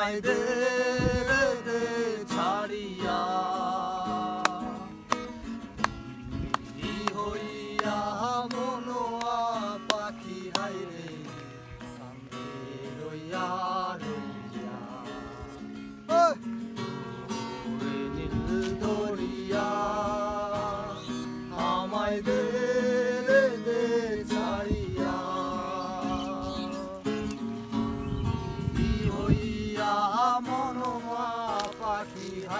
আমায় দে রে দে ছাড়িয়া হইয়া মনোয়া পাখি হাইরে রইয়া রইয়া নীল দরিয়া আমায় দে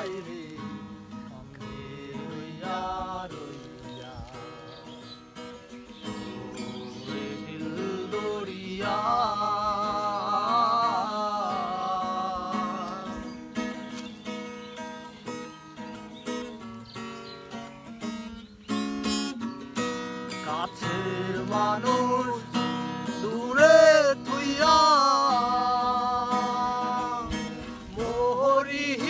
ওরে নীল কাছের মানুষ দূরে তুইয়া মোহরি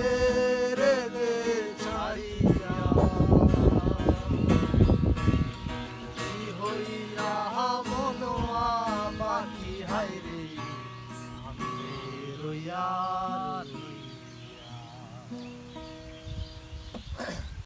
হাইরে আমি রইয়া রইয়া